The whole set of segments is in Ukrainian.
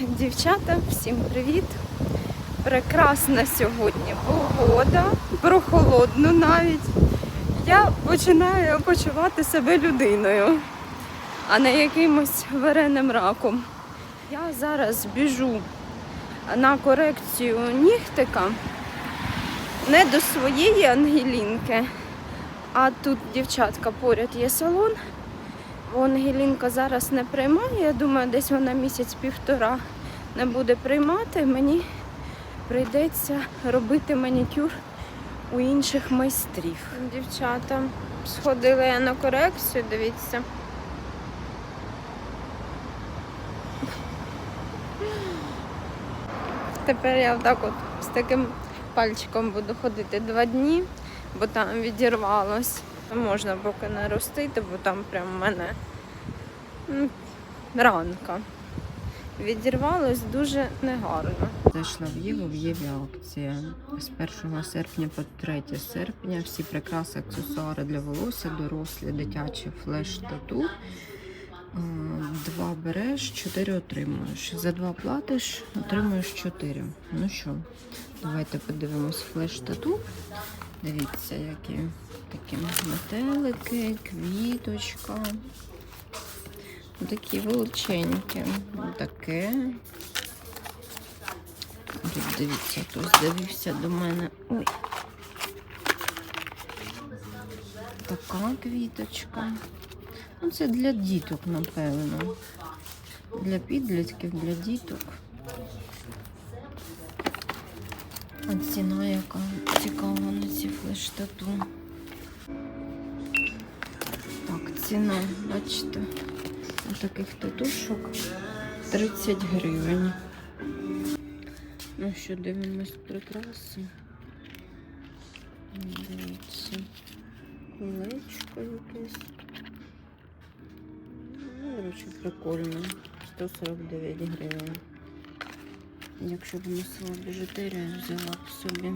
Дівчата, всім привіт! Прекрасна сьогодні погода, прохолодно навіть. Я починаю почувати себе людиною, а не якимось вареним раком. Я зараз біжу на корекцію нігтика не до своєї Ангелінки, а тут дівчатка поряд є салон. Ангелінка зараз не приймає. Я думаю, десь вона місяць-півтора не буде приймати. Мені прийдеться робити манікюр у інших майстрів. Дівчата, сходила я на корекцію, дивіться. Тепер я отак от з таким пальчиком буду ходити два дні, бо там відірвалось. Можна поки не ростити, бо там прям в мене ранка. Відірвалось дуже негарно. Зайшла в Єву, в Єві акція з 1 серпня по 3 серпня. Всі прикраси, аксесуари для волосся, дорослі, дитячі, флеш тату. Е, Два береш, чотири отримуєш. За два платиш, отримуєш чотири. Ну що, давайте подивимось флеш тату. Дивіться, які такі метелики, квіточка. Такі величенькі. Таке. Тут дивіться, хтось дивився до мене. Ой. Така квіточка. Ну, це для діток, напевно. Для підлітків, для діток. А ціна яка цікава на ці флеш-тату. Так, ціна, бачите, таких татушок 30 гривень. Ну що, дивимось прикраси. Дивіться. Колечко якесь. Ну, коротше, прикольно. 149 гривень. Якщо б носила біжутерію, взяла б собі.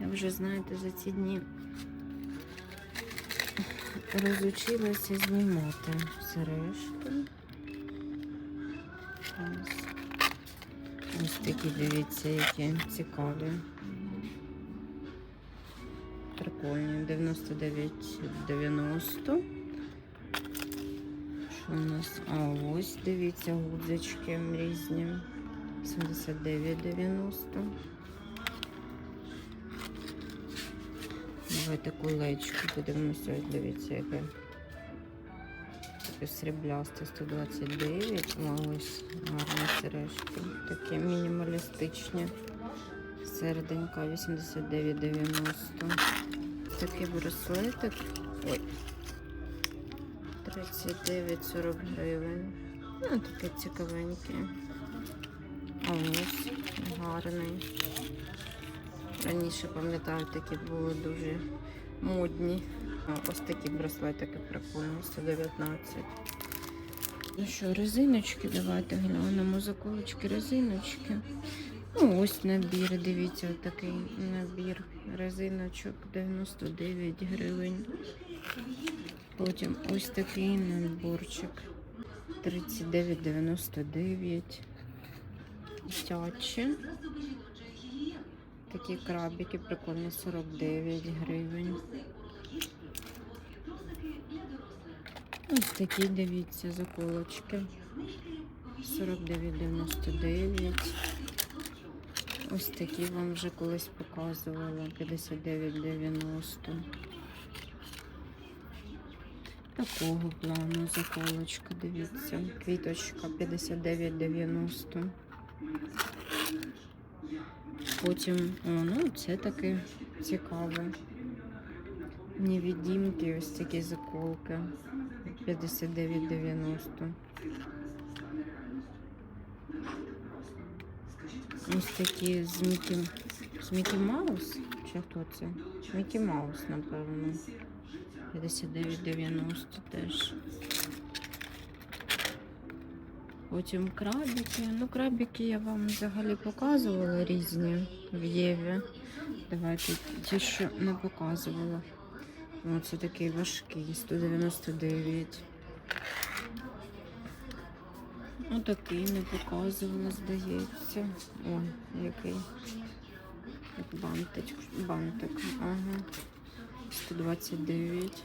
Я вже, знаєте, за ці дні розучилася знімати сережки. Ось. Ось такі, дивіться, які цікаві. Прикольні. 99,90. Що у нас? А ось дивіться, гудзички різні. 79,90. Давайте кулечку подивимося, ось дивіться, яке. Таке сріблясте 129. А ось гарні сережки. Такі мінімалістичні. Середенька 89,90. Такий браслетик. Ой. 39,40 гривень. Ну, таке цікавеньке. Ось гарний. Раніше, пам'ятаю, такі були дуже модні. Ось такі браслетики прикольні, 119. Ну що, резиночки, давайте глянемо. Заколочки, резиночки. Ну, ось набір, дивіться, такий набір резиночок 99 гривень. Потім ось такий наборчик 39,99. Дитячі. Такі крабики прикольні 49 гривень. Ось такі, дивіться, заколочки. 49,99. Ось такі вам вже колись показувала. 59,90. Такого плану заколочка, дивіться. Квіточка 59,90. Потім, о, ну, це таке цікаве. Невідімки, ось такі заколки. 59,90. Ось такі з Мікі, з Мікі Маус? Чи хто це? Мікі Маус, напевно. 59,90 теж. Потім крабики. Ну, крабики я вам взагалі показувала різні в Єві. Давайте ті, що не показувала. Оце такий важкий, 199. Отакий не показувала, здається. Ой, який. Як бантик. Бантик. Ага. 129.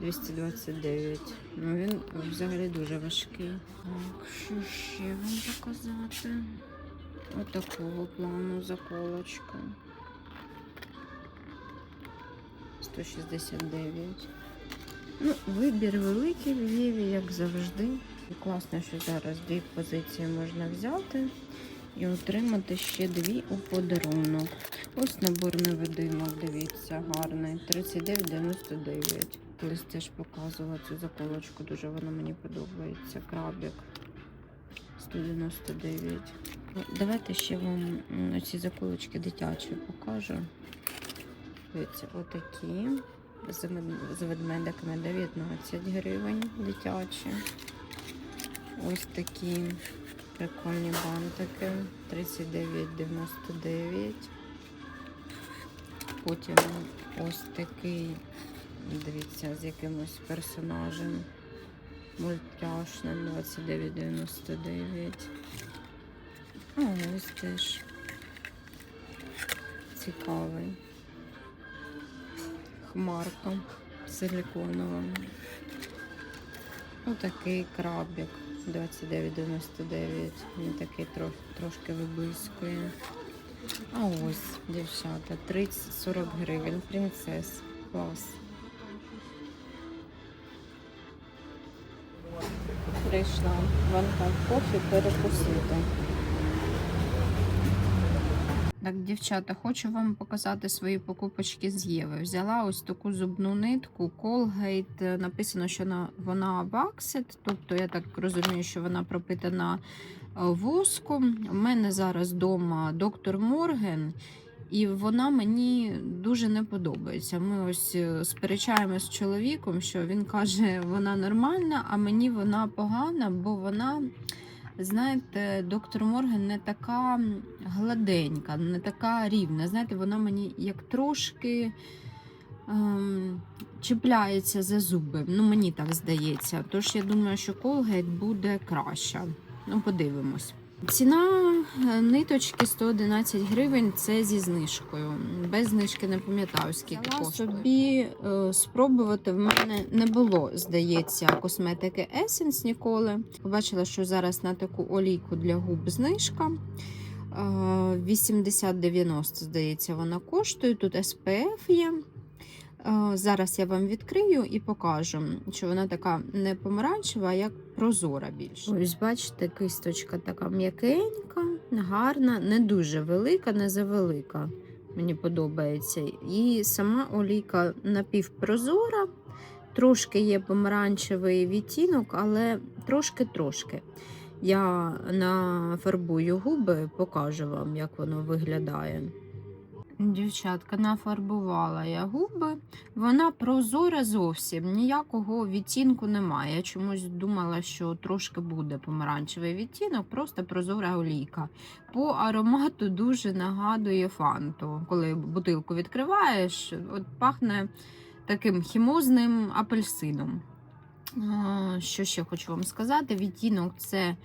229. Ну він взагалі дуже важкий. Так, що ще вам показати? Отакого плану заколочка. 169. Ну, вибір великий в Єві, як завжди. І класно, що зараз дві позиції можна взяти і отримати ще дві у подарунок. Ось набор невидимок, дивіться, гарний. 39,99. Колись теж показувала цю заколочку, дуже вона мені подобається. Крабик 199. Ну, Давайте ще вам ці заколочки дитячі покажу. Дивіться, отакі. З ведмедиками 19 гривень дитячі. Ось такі прикольні бантики 39,99. Потім ось такий, дивіться, з якимось персонажем мультяшним 29,99. А ось теж цікавий. Хмарка силіконова. Отакий крабик 29,99. Він такий трош, трошки виблискує. А ось, дівчата, 30-40 гривень. Принцес. Клас. Прийшла в Анкал кофі перекусити. Так, дівчата, хочу вам показати свої покупочки з Єви. Взяла ось таку зубну нитку Colgate. Е, Написано, що вона, вона Waxed, тобто я так розумію, що вона пропитана е, воском. У мене зараз вдома доктор Морген, і вона мені дуже не подобається. Ми ось е, сперечаємося з чоловіком, що він каже, вона нормальна, а мені вона погана, бо вона. Знаєте, доктор Морген не така гладенька, не така рівна. Знаєте, вона мені як трошки ем, чіпляється за зуби. Ну, мені так здається. Тож я думаю, що Colgate буде краща. Ну, подивимось. Ціна е, ниточки 111 гривень це зі знижкою. Без знижки не пам'ятаю, скільки Взяла коштує. собі е, спробувати в мене не було, здається, косметики Essence ніколи. Побачила, що зараз на таку олійку для губ знижка. Е, 80-90, здається, вона коштує. Тут SPF є. Е, Зараз я вам відкрию і покажу, що вона така не помаранчева, а як прозора більше. Ось, бачите, кисточка така м'якенька, гарна, не дуже велика, не завелика. Мені подобається. І сама олійка напівпрозора, трошки є помаранчевий відтінок, але трошки-трошки. Я нафарбую губи, покажу вам, як воно виглядає. Дівчатка, нафарбувала я губи. Вона прозора зовсім, ніякого відтінку немає. Я чомусь думала, що трошки буде помаранчевий відтінок, просто прозора олійка. По аромату дуже нагадує фанту. Коли бутилку відкриваєш, от пахне таким хімозним апельсином. Що ще хочу вам сказати? Відтінок це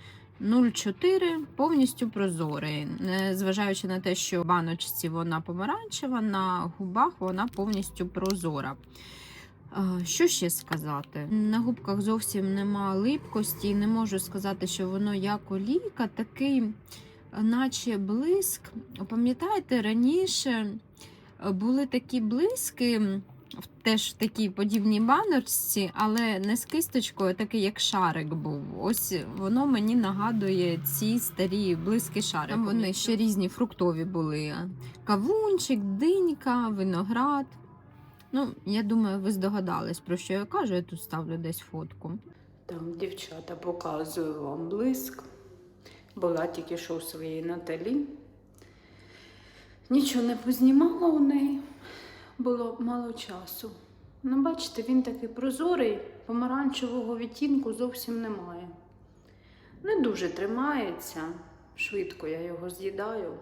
0,4 повністю прозорий. Зважаючи на те, що в баночці вона помаранчева, на губах вона повністю прозора. Що ще сказати? На губках зовсім нема липкості, не можу сказати, що воно як олійка, такий, наче блиск. Пам'ятаєте, раніше були такі блиски. Теж в такій подібній баночці, але не з кисточкою, а такий як шарик був. Ось воно мені нагадує ці старі блиски шарики. Там вони ще різні фруктові були: кавунчик, динька, виноград. Ну, я думаю, ви здогадались, про що я кажу. Я тут ставлю десь фотку. Там дівчата показую вам блиск. Була тільки що у своїй Наталі. Нічого не познімала у неї, було мало часу. Ну, бачите, він такий прозорий, помаранчевого відтінку зовсім немає. Не дуже тримається, швидко я його з'їдаю.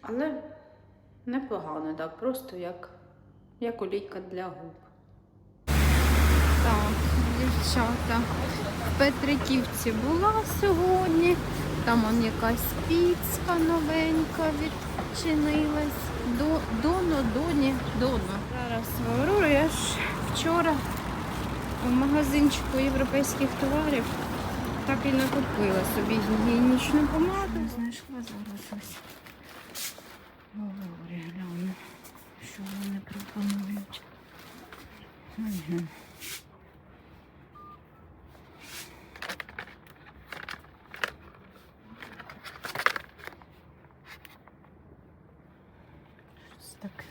Але непогано, так, просто як, як олійка для губ. Так, дівчата. В Петриківці була сьогодні. Там он якась піцка новенька відчинилась. До, доно, доні, доно. Зараз в Аврору. Я ж вчора в магазинчику європейських товарів так і накупила собі гігієнічну помаду. Знайшла зараз ось. Аврорі гляну, що вони пропонують. Угу. Щось таке.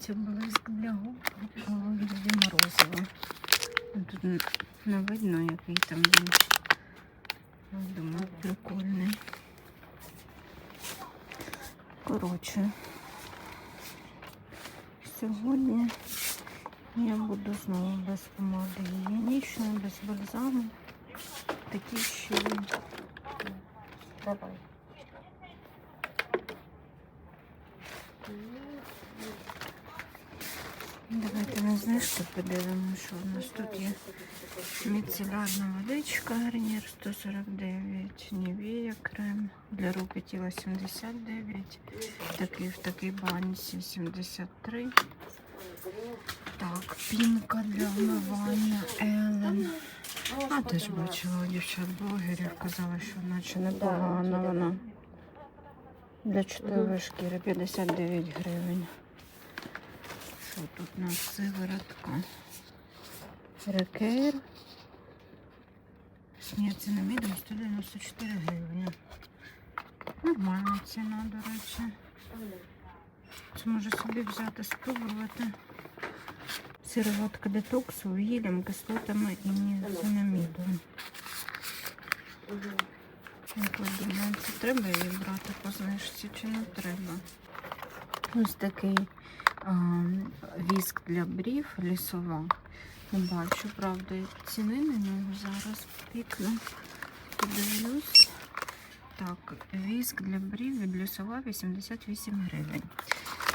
Дивіться, блиск для губ у вигляді морозива. Тут не видно, який там він. Думаю, прикольний. Коротше, сьогодні я буду знову без помади гігієнічної, без бальзаму. Такі ще. Давай. На подивимося, що в нас тут є міцелярна водичка, гарнір 149, Нівія крем, для рук і тіла 79, такий в такій банці 73. Так, пінка для вмивання Елен. А теж бачила дівчат-блогерів, казала, що наче непогана вона. Для чутливої шкіри 59 гривень. Що тут у нас сиворотка? Рекейр. Сміяцинамідом 194 гривні. Нормальна ціна, до речі. Це може собі взяти, спробувати. Сироватка детоксу, вугіллям, кислотами і ви думаєте, треба її брати по знижці чи не треба? Ось такий віск для брів лісова. Не бачу, правда, ціни на нього зараз пікну. Подивлюсь. Так, віск для брів від лісова 88 гривень.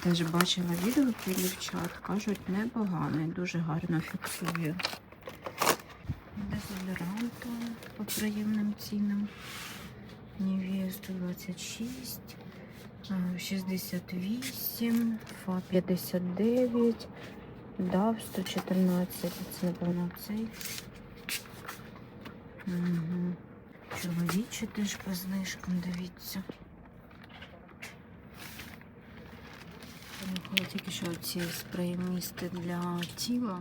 Теж бачила відгуки дівчат, кажуть, непоганий, дуже гарно фіксує. Дезодорант по приємним цінам. Нівія 126. А, 68, ФА 59, ДАВ 114. Це, напевно, цей. Угу. Чоловічі теж по знижкам, дивіться. Приїхала тільки що ці спреї місти для тіла.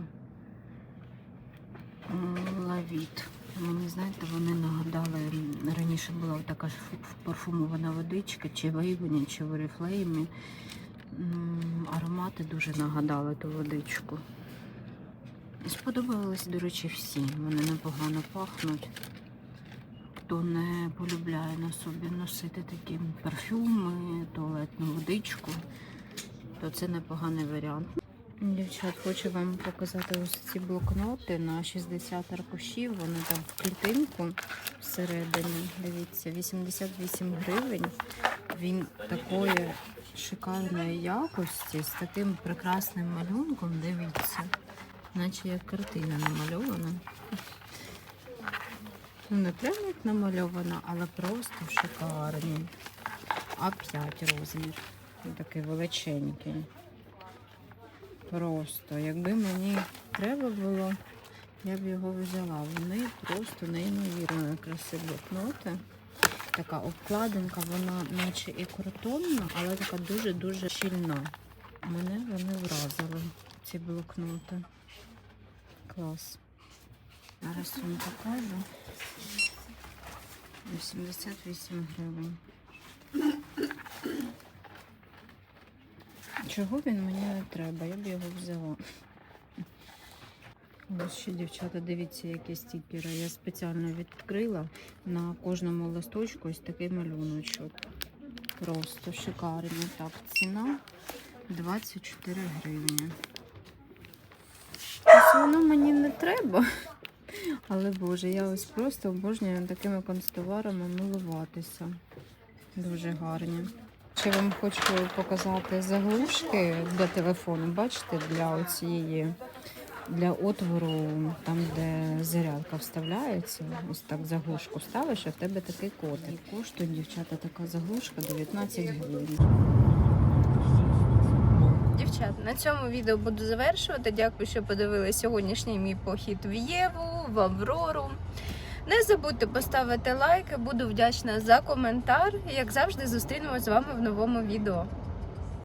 Лавіт. Мені знаєте, вони нагадали, раніше була така ж парфумована водичка, чи вейвені, чи в Oriflame. Аромати дуже нагадали ту водичку. Сподобались, до речі, всі. Вони непогано пахнуть. Хто не полюбляє на собі носити такі парфюми, туалетну водичку, то це непоганий варіант. Дівчат, хочу вам показати ось ці блокноти на 60 аркушів. Вони там в клітинку всередині. Дивіться, 88 гривень. Він такої шикарної якості з таким прекрасним малюнком. Дивіться, наче як картина намальована. Ну, не прямо як намальована, але просто шикарні. А5 розмір. Він такий величенький. Просто, якби мені треба було, я б його взяла. Вони просто неймовірно красиві блокноти. Така обкладинка, вона наче і картонна, але така дуже-дуже щільна. Мене вони вразили, ці блокноти. Клас. Зараз вам покажу. 88 гривень. Чого він мені не треба? Я б його взяла. Ось ще, дівчата, дивіться, які стікери. Я спеціально відкрила на кожному листочку ось такий малюночок. Просто шикарний. Так, ціна 24 гривні. воно мені не треба. Але Боже, я ось просто обожнюю такими констоварами милуватися. Дуже гарні. Ще вам хочу показати заглушки для телефону. Бачите, для оцієї для отвору, там, де зарядка вставляється. Ось так заглушку ставиш, а в тебе такий котик. Коштує, дівчата, така заглушка 19 гривень. Дівчат, на цьому відео буду завершувати. Дякую, що подивилися сьогоднішній мій похід в Єву, в Аврору. Не забудьте поставити лайк, буду вдячна за коментар. Як завжди, зустрінемось з вами в новому відео.